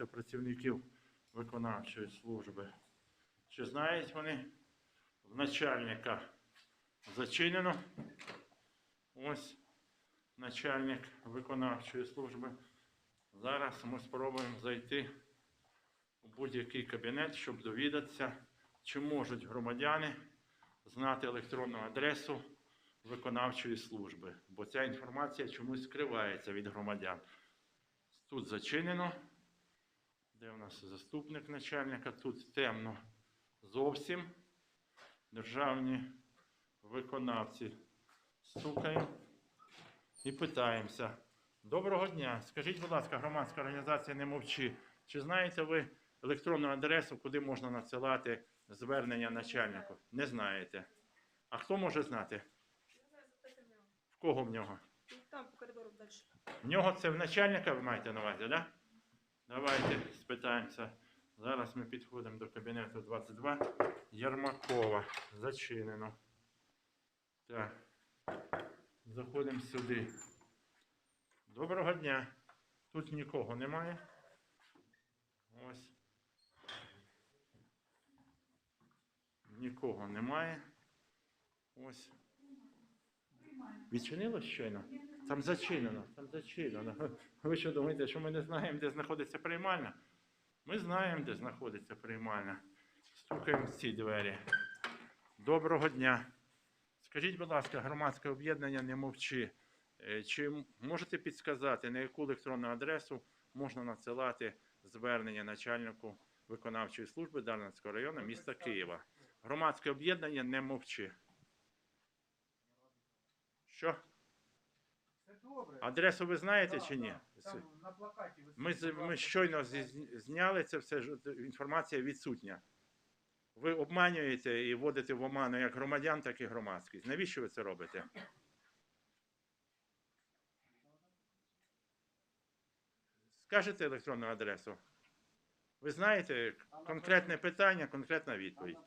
стосуватися працівників виконавчої служби. Чи знають вони начальника зачинено? Ось начальник виконавчої служби. Зараз ми спробуємо зайти у будь-який кабінет, щоб довідатися, чи можуть громадяни знати електронну адресу виконавчої служби, бо ця інформація чомусь скривається від громадян. Тут зачинено. Де у нас заступник начальника? Тут темно зовсім. Державні виконавці. Стукаємо і питаємося. Доброго дня. Скажіть, будь ласка, громадська організація не мовчи. Чи знаєте ви електронну адресу, куди можна надсилати звернення начальнику? Не знаєте. А хто може знати? В кого в нього? Там по коридору далі. В нього це в начальника ви маєте на увазі, так? Да? Давайте спитаємося. Зараз ми підходимо до кабінету 22 Єрмакова. Зачинено. Так. Заходимо сюди. Доброго дня. Тут нікого немає. Ось. Нікого немає. Ось. Відчинилось щойно? Там зачинено, там зачинено. Ви що думаєте, що ми не знаємо, де знаходиться приймальна? Ми знаємо, де знаходиться приймальна. Стукаємо в ці двері. Доброго дня. Скажіть, будь ласка, громадське об'єднання не мовчи. Е, Чи можете підсказати, на яку електронну адресу можна надсилати звернення начальнику виконавчої служби Дарницького району міста Києва? Громадське об'єднання не мовчи. Що? Адресу ви знаєте чи ні? Там на плакаті Ми, з- ми щойно зі- зняли це все, ж- інформація відсутня. Ви обманюєте і вводите в оману як громадян, так і громадськість. Навіщо ви це робите? Скажете електронну адресу? Ви знаєте конкретне питання, конкретна відповідь.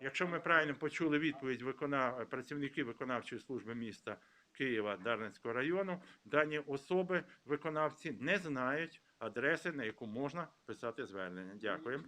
Якщо ми правильно почули відповідь виконав працівників виконавчої служби міста Києва Дарницького району, дані особи, виконавці, не знають адреси, на яку можна писати звернення. Дякую.